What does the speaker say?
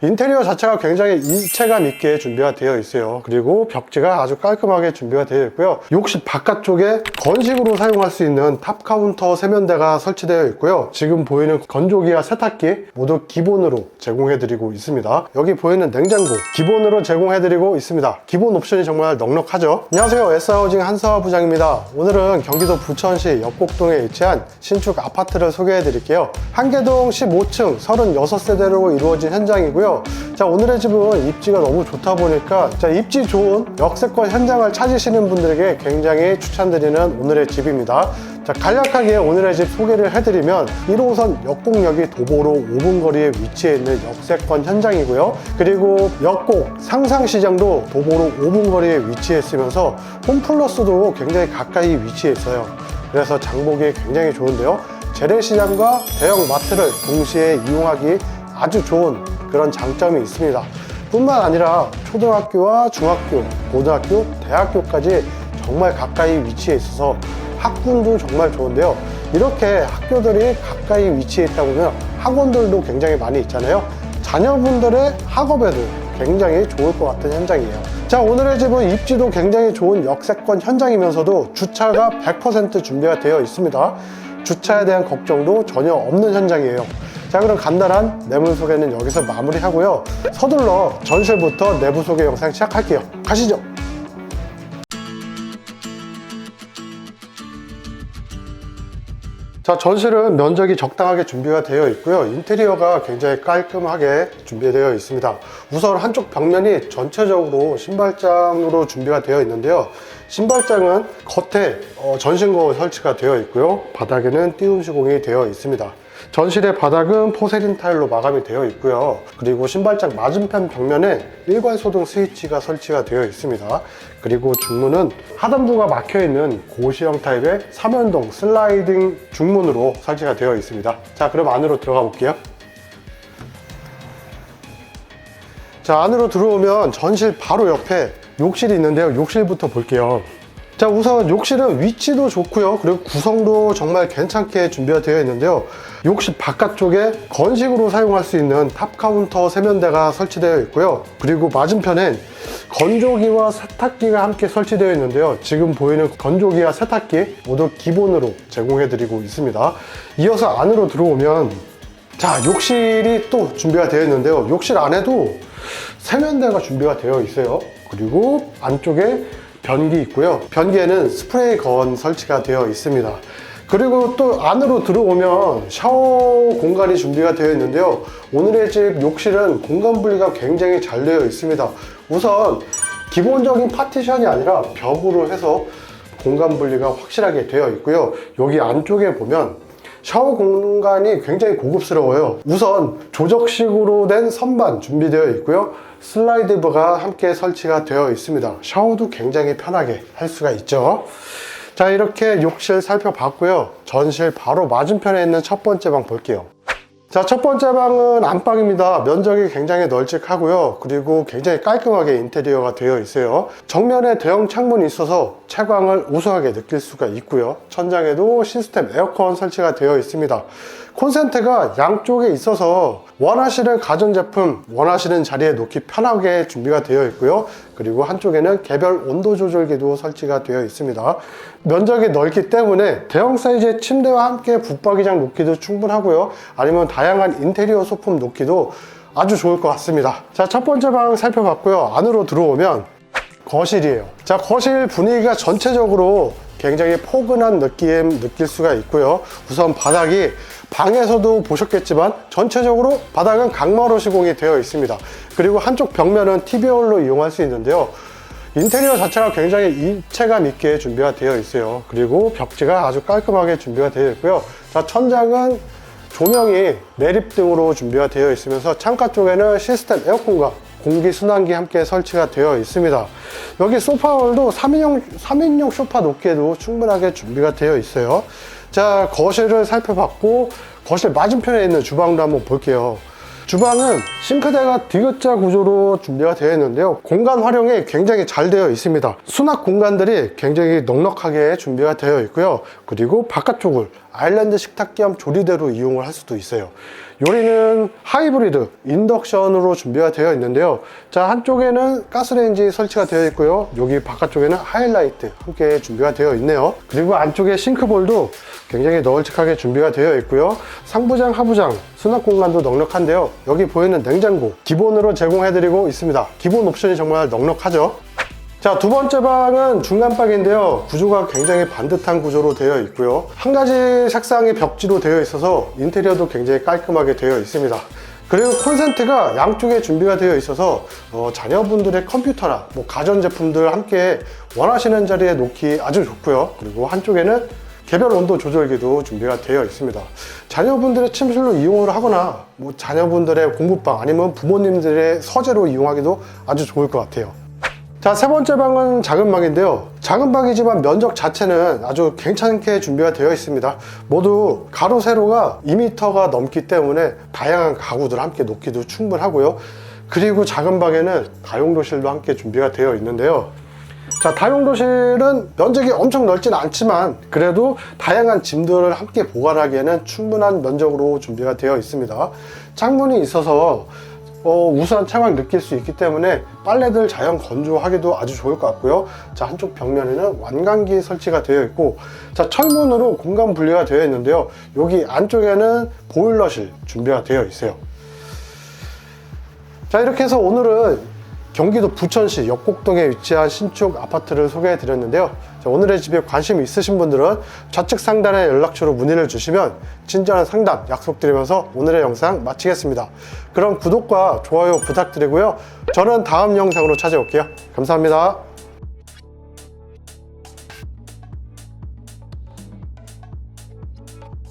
인테리어 자체가 굉장히 일체감 있게 준비가 되어 있어요. 그리고 벽지가 아주 깔끔하게 준비가 되어 있고요. 욕실 바깥쪽에 건식으로 사용할 수 있는 탑 카운터 세면대가 설치되어 있고요. 지금 보이는 건조기와 세탁기 모두 기본으로 제공해 드리고 있습니다. 여기 보이는 냉장고 기본으로 제공해 드리고 있습니다. 기본 옵션이 정말 넉넉하죠. 안녕하세요. S하우징 한서화 부장입니다. 오늘은 경기도 부천시 역곡동에 위치한 신축 아파트를 소개해 드릴게요. 한계동 15층 36세대로 이루어진 현장이고요. 자, 오늘의 집은 입지가 너무 좋다 보니까 자, 입지 좋은 역세권 현장을 찾으시는 분들에게 굉장히 추천드리는 오늘의 집입니다. 자, 간략하게 오늘의 집 소개를 해드리면 1호선 역곡역이 도보로 5분 거리에 위치해 있는 역세권 현장이고요. 그리고 역곡 상상시장도 도보로 5분 거리에 위치해 있으면서 홈플러스도 굉장히 가까이 위치해 있어요. 그래서 장보기 굉장히 좋은데요. 재래시장과 대형 마트를 동시에 이용하기 아주 좋은 그런 장점이 있습니다. 뿐만 아니라 초등학교와 중학교, 고등학교, 대학교까지 정말 가까이 위치해 있어서 학군도 정말 좋은데요. 이렇게 학교들이 가까이 위치해 있다 보면 학원들도 굉장히 많이 있잖아요. 자녀분들의 학업에도 굉장히 좋을 것 같은 현장이에요. 자, 오늘의 집은 입지도 굉장히 좋은 역세권 현장이면서도 주차가 100% 준비가 되어 있습니다. 주차에 대한 걱정도 전혀 없는 현장이에요. 자, 그럼 간단한 내부 소개는 여기서 마무리하고요. 서둘러 전실부터 내부 소개 영상 시작할게요. 가시죠. 자, 전실은 면적이 적당하게 준비가 되어 있고요. 인테리어가 굉장히 깔끔하게 준비되어 있습니다. 우선 한쪽 벽면이 전체적으로 신발장으로 준비가 되어 있는데요. 신발장은 겉에 어, 전신거 설치가 되어 있고요. 바닥에는 띄움 시공이 되어 있습니다. 전실의 바닥은 포세린 타일로 마감이 되어 있고요. 그리고 신발장 맞은편 벽면에 일괄 소등 스위치가 설치가 되어 있습니다. 그리고 중문은 하단부가 막혀 있는 고시형 타입의 3연동 슬라이딩 중문으로 설치가 되어 있습니다. 자, 그럼 안으로 들어가 볼게요. 자, 안으로 들어오면 전실 바로 옆에 욕실이 있는데요. 욕실부터 볼게요. 자, 우선 욕실은 위치도 좋고요. 그리고 구성도 정말 괜찮게 준비가 되어 있는데요. 욕실 바깥쪽에 건식으로 사용할 수 있는 탑 카운터 세면대가 설치되어 있고요. 그리고 맞은편엔 건조기와 세탁기가 함께 설치되어 있는데요. 지금 보이는 건조기와 세탁기 모두 기본으로 제공해 드리고 있습니다. 이어서 안으로 들어오면 자, 욕실이 또 준비가 되어 있는데요. 욕실 안에도 세면대가 준비가 되어 있어요. 그리고 안쪽에 변기 있고요. 변기에는 스프레이 건 설치가 되어 있습니다. 그리고 또 안으로 들어오면 샤워 공간이 준비가 되어 있는데요. 오늘의 집 욕실은 공간 분리가 굉장히 잘 되어 있습니다. 우선 기본적인 파티션이 아니라 벽으로 해서 공간 분리가 확실하게 되어 있고요. 여기 안쪽에 보면 샤워 공간이 굉장히 고급스러워요. 우선 조적식으로 된 선반 준비되어 있고요. 슬라이드가 함께 설치가 되어 있습니다. 샤워도 굉장히 편하게 할 수가 있죠. 자, 이렇게 욕실 살펴봤고요. 전실 바로 맞은편에 있는 첫 번째 방 볼게요. 자, 첫 번째 방은 안방입니다. 면적이 굉장히 널찍하고요. 그리고 굉장히 깔끔하게 인테리어가 되어 있어요. 정면에 대형 창문이 있어서 채광을 우수하게 느낄 수가 있고요. 천장에도 시스템 에어컨 설치가 되어 있습니다. 콘센트가 양쪽에 있어서 원하시는 가전제품, 원하시는 자리에 놓기 편하게 준비가 되어 있고요. 그리고 한쪽에는 개별 온도 조절기도 설치가 되어 있습니다. 면적이 넓기 때문에 대형 사이즈의 침대와 함께 붙박이장 놓기도 충분하고요. 아니면 다양한 인테리어 소품 놓기도 아주 좋을 것 같습니다. 자, 첫 번째 방 살펴봤고요. 안으로 들어오면 거실이에요. 자, 거실 분위기가 전체적으로 굉장히 포근한 느낌 느낄 수가 있고요. 우선 바닥이 방에서도 보셨겠지만 전체적으로 바닥은 강마루 시공이 되어 있습니다. 그리고 한쪽 벽면은 TV홀로 이용할 수 있는데요. 인테리어 자체가 굉장히 입체감 있게 준비가 되어 있어요. 그리고 벽지가 아주 깔끔하게 준비가 되어 있고요. 자, 천장은 조명이 내립등으로 준비가 되어 있으면서 창가 쪽에는 시스템 에어컨과 공기 순환기 함께 설치가 되어 있습니다. 여기 소파홀도 3인용, 3인용 소파 놓기에도 충분하게 준비가 되어 있어요. 자, 거실을 살펴봤고, 거실 맞은편에 있는 주방도 한번 볼게요. 주방은 싱크대가 디귿자 구조로 준비가 되어 있는데요. 공간 활용이 굉장히 잘 되어 있습니다. 수납 공간들이 굉장히 넉넉하게 준비가 되어 있고요. 그리고 바깥쪽을 아일랜드 식탁 겸 조리대로 이용을 할 수도 있어요. 요리는 하이브리드 인덕션으로 준비가 되어 있는데요. 자, 한쪽에는 가스레인지 설치가 되어 있고요. 여기 바깥쪽에는 하이라이트 함께 준비가 되어 있네요. 그리고 안쪽에 싱크볼도 굉장히 널찍하게 준비가 되어 있고요. 상부장, 하부장, 수납 공간도 넉넉한데요. 여기 보이는 냉장고 기본으로 제공해 드리고 있습니다. 기본 옵션이 정말 넉넉하죠. 자, 두 번째 방은 중간방인데요. 구조가 굉장히 반듯한 구조로 되어 있고요. 한 가지 색상의 벽지로 되어 있어서 인테리어도 굉장히 깔끔하게 되어 있습니다. 그리고 콘센트가 양쪽에 준비가 되어 있어서 어, 자녀분들의 컴퓨터나 뭐 가전제품들 함께 원하시는 자리에 놓기 아주 좋고요. 그리고 한쪽에는 개별 온도 조절기도 준비가 되어 있습니다. 자녀분들의 침실로 이용을 하거나 뭐 자녀분들의 공부방 아니면 부모님들의 서재로 이용하기도 아주 좋을 것 같아요. 자, 세 번째 방은 작은 방인데요. 작은 방이지만 면적 자체는 아주 괜찮게 준비가 되어 있습니다. 모두 가로, 세로가 2m가 넘기 때문에 다양한 가구들 함께 놓기도 충분하고요. 그리고 작은 방에는 다용도실도 함께 준비가 되어 있는데요. 자, 다용도실은 면적이 엄청 넓진 않지만 그래도 다양한 짐들을 함께 보관하기에는 충분한 면적으로 준비가 되어 있습니다. 창문이 있어서 어, 우수한 채광 느낄 수 있기 때문에 빨래들 자연 건조하기도 아주 좋을 것 같고요. 자, 한쪽 벽면에는 완광기 설치가 되어 있고, 자, 철문으로 공간 분리가 되어 있는데요. 여기 안쪽에는 보일러실 준비가 되어 있어요. 자, 이렇게 해서 오늘은 경기도 부천시 역곡동에 위치한 신축 아파트를 소개해 드렸는데요. 자, 오늘의 집에 관심 있으신 분들은 좌측 상단에 연락처로 문의를 주시면 친절한 상담 약속드리면서 오늘의 영상 마치겠습니다. 그럼 구독과 좋아요 부탁드리고요. 저는 다음 영상으로 찾아올게요. 감사합니다.